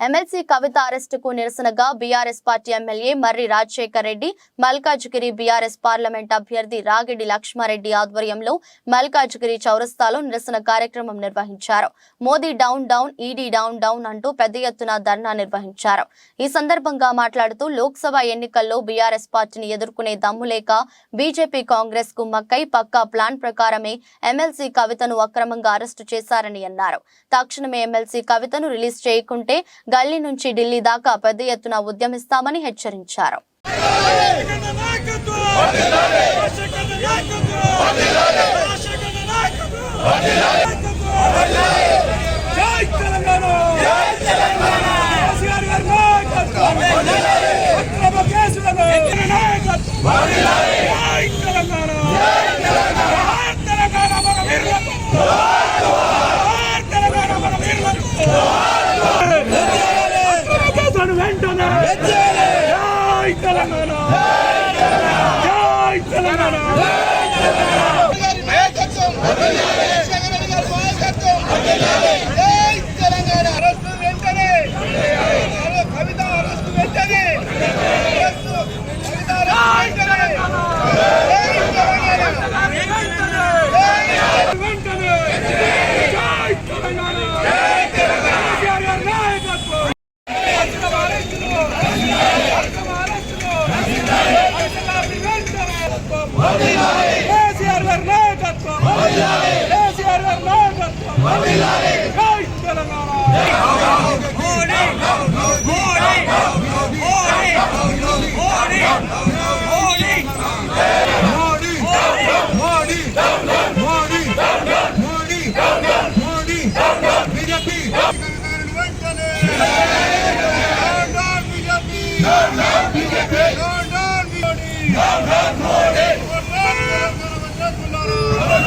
MLC Kavitha అరెస్టుకు నిరసనగా BRS party MLA Marri Rajasekhar Reddy Malkajgiri BRS parliament అభ్యర్థి రాగిడి లక్ష్మారెడ్డి ఆధ్వర్యంలో మల్కాజ్గిరి చౌరస్తాలో నిరసన కార్యక్రమం నిర్వహించారు. Modi down down ED down down అంటూ పెద్ద ఎత్తున ధర్నా నిర్వహించారు. ఈ సందర్భంగా మాట్లాడుతూ లోక్సభ ఎన్నికల్లో బీఆర్ఎస్ పార్టీని ఎదుర్కొనే దమ్ము లేక బీజేపీ కాంగ్రెస్కు మక్కై పక్కా ప్లాన్ ప్రకారమే ఎమ్మెల్సీ కవితను అక్రమంగా అరెస్టు చేశారని అన్నారు. తక్షణమే ఎమ్మెల్సీ కవితను రిలీజ్ చేయకుంటే గల్లీ నుంచి ఢిల్లీ దాకా పెద్ద ఎత్తున ఉద్యమిస్తామని హెచ్చరించారు. జై Hallelujah. కేసీఆర్ గారి నాయకత్వం జై తెలంగాణ మోడీ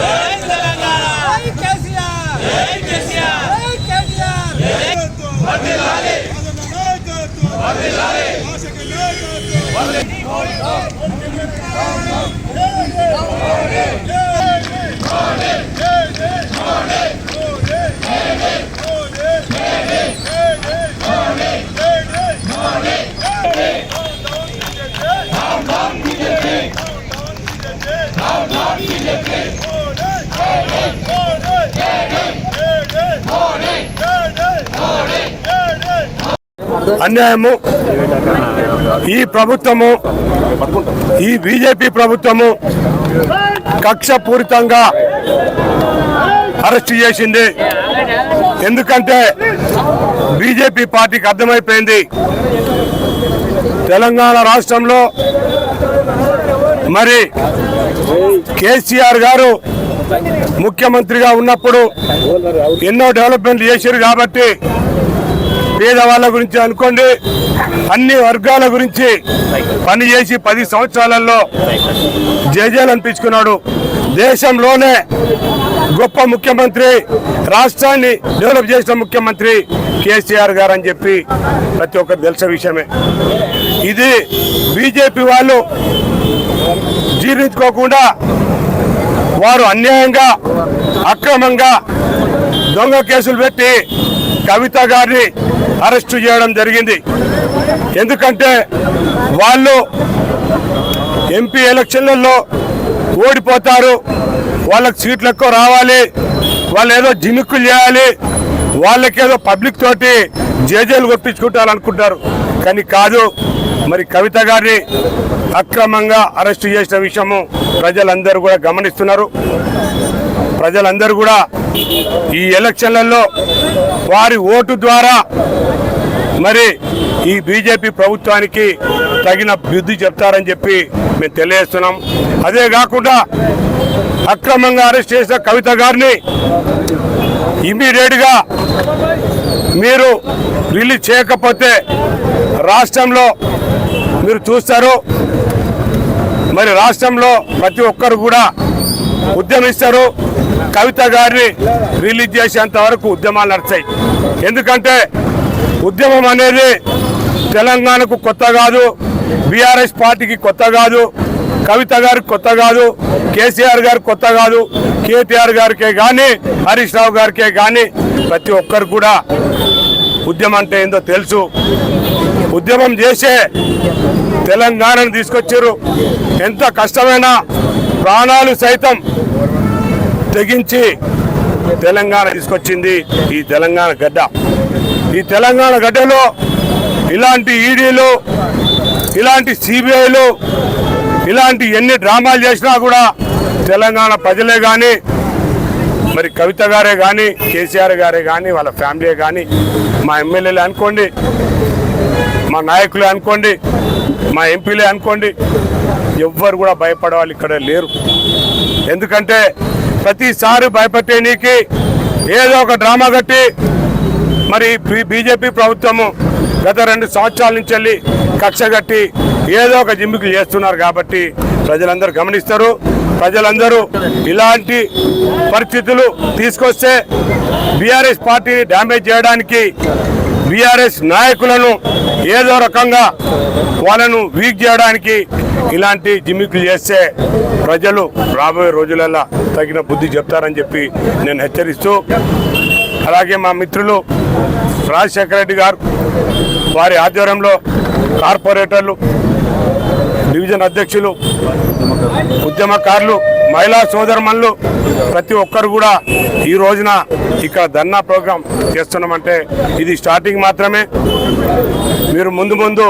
Yeah. వర్ధిల్లాలి అన్యాయము ఈ ప్రభుత్వము ఈ బీజేపీ ప్రభుత్వము కక్షపూరితంగా అరెస్ట్ చేసింది. ఎందుకంటే బీజేపీ పార్టీకి అర్థమైపోయింది. తెలంగాణ రాష్ట్రంలో మరి కేసీఆర్ గారు ముఖ్యమంత్రిగా ఉన్నప్పుడు ఎన్నో డెవలప్మెంట్ చేశారు కాబట్టి పేదవాళ్ళ గురించి అనుకోండి అన్ని వర్గాల గురించి పనిచేసి పది సంవత్సరాలలో జేజేలు అనిపించుకున్నాడు దేశంలోనే గొప్ప ముఖ్యమంత్రి రాష్ట్రాన్ని డెవలప్ చేసిన ముఖ్యమంత్రి కేసీఆర్ గారు అని చెప్పి ప్రతి ఒక్కరు తెలిసిన విషయమే. ఇది బీజేపీ వాళ్ళు జీర్ణించుకోకుండా వారు అన్యాయంగా అక్రమంగా దొంగ కేసులు పెట్టి కవిత గారిని అరెస్టు చేయడం జరిగింది. ఎందుకంటే వాళ్ళు ఎంపీ ఎలక్షన్లలో ఓడిపోతారు. వాళ్ళకి సీట్లు ఎక్కువ రావాలి. వాళ్ళు ఏదో జినుక్కులు చేయాలి. వాళ్ళకేదో పబ్లిక్ తోటి జేజేలు కొట్టించుకుంటారు అనుకుంటారు కానీ కాదు మరి కవిత గారిని అక్రమంగా అరెస్టు చేసిన విషయము ప్రజలందరూ కూడా గమనిస్తున్నారు. ప్రజలందరూ కూడా ఈ ఎలక్షన్లలో వారి ఓటు ద్వారా మరి ఈ బీజేపీ ప్రభుత్వానికి తగిన బుద్ధి చెప్తారని చెప్పి మేము తెలియజేస్తున్నాం. అదే కాకుండా అక్రమంగా అరెస్ట్ చేసిన కవిత గారిని ఇమీడియట్గా మీరు రిలీజ్ చేయకపోతే రాష్ట్రంలో మీరు చూస్తారు. మరి రాష్ట్రంలో ప్రతి ఒక్కరు కూడా ఉద్యమిస్తారు. కవిత గారిని రిలీజ్ చేసేంత వరకు ఉద్యమాలు నడిచాయి. ఎందుకంటే ఉద్యమం అనేది తెలంగాణకు కొత్త కాదు బీఆర్ఎస్ పార్టీకి కొత్త కాదు కవిత గారికి కొత్త కాదు కేసీఆర్ గారికి కొత్త కాదు కేటీఆర్ గారికే కానీ హరీష్ రావు గారికే కానీ ప్రతి ఒక్కరు కూడా ఉద్యమం అంటే ఏందో తెలుసు. ఉద్యమం చేసే తెలంగాణను తీసుకొచ్చారు. ఎంత కష్టమైనా ప్రాణాలు సైతం తెగించి తెలంగాణ తీసుకొచ్చింది ఈ తెలంగాణ గడ్డ. ఈ తెలంగాణ గడ్డలో ఇలాంటి ఈడీలు ఇలాంటి సిబిఐలు ఇలాంటి ఎన్ని డ్రామాలు చేసినా కూడా తెలంగాణ ప్రజలే కానీ మరి కవిత గారే కానీ కేసీఆర్ గారే కానీ వాళ్ళ ఫ్యామిలీ కానీ మా ఎమ్మెల్యేలే అనుకోండి మా నాయకులే అనుకోండి మా ఎంపీలే అనుకోండి ఎవ్వరు కూడా భయపడే వాళ్ళు ఇక్కడ లేరు. ఎందుకంటే ప్రతిసారి భయపెట్టేనీకి ఏదో ఒక డ్రామా కట్టి మరి బీజేపీ ప్రభుత్వము గత రెండు సంవత్సరాల నుంచి వెళ్ళి కక్ష కట్టి ఏదో ఒక జిమ్మికులు చేస్తున్నారు కాబట్టి ప్రజలందరూ గమనిస్తారు. ప్రజలందరూ ఇలాంటి పరిస్థితులు తీసుకొస్తే బీఆర్ఎస్ పార్టీని డ్యామేజ్ చేయడానికి బీఆర్ఎస్ నాయకులను ఏదో రకంగా వాళ్ళను వీక్ చేయడానికి ఇలాంటి జిమ్మికులు చేస్తే ప్రజలు రాబోయే రోజులలో తగిన బుద్ధి చెప్తారని చెప్పి నేను హెచ్చరిస్తూ అలాగే మా మిత్రులు రాజశేఖర రెడ్డి గారు వారి ఆధ్వర్యంలో కార్పొరేటర్లు డివిజన్ అధ్యక్షులు ఉద్యమకారులు మహిళా సోదరమణులు ప్రతి ఒక్కరు కూడా ఈ రోజున ఇక్కడ ధర్నా ప్రోగ్రాం చేస్తున్నామంటే ఇది స్టార్టింగ్ మాత్రమే. మీరు ముందు ముందు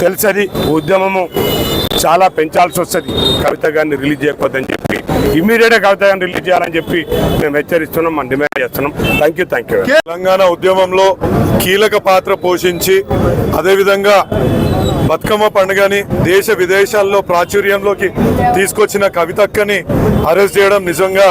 తెలిసది ఉద్యమము చాలా పెంచాల్సి వస్తుంది. కవిత గారిని రిలీజ్ చేయకపోద్దని చెప్పి ఇమీడియట్గా కవిత గారిని రిలీజ్ చేయాలని చెప్పి మేము హెచ్చరిస్తున్నాం మనం డిమాండ్ చేస్తున్నాం. Thank you thank you Telangana ఉద్యమంలో కీలక పాత్ర పోషించి అదేవిధంగా బతుకమ్మ పండుగని దేశ విదేశాల్లో ప్రాచుర్యంలోకి తీసుకొచ్చిన కవితక్కని అరెస్ట్ చేయడం నిజంగా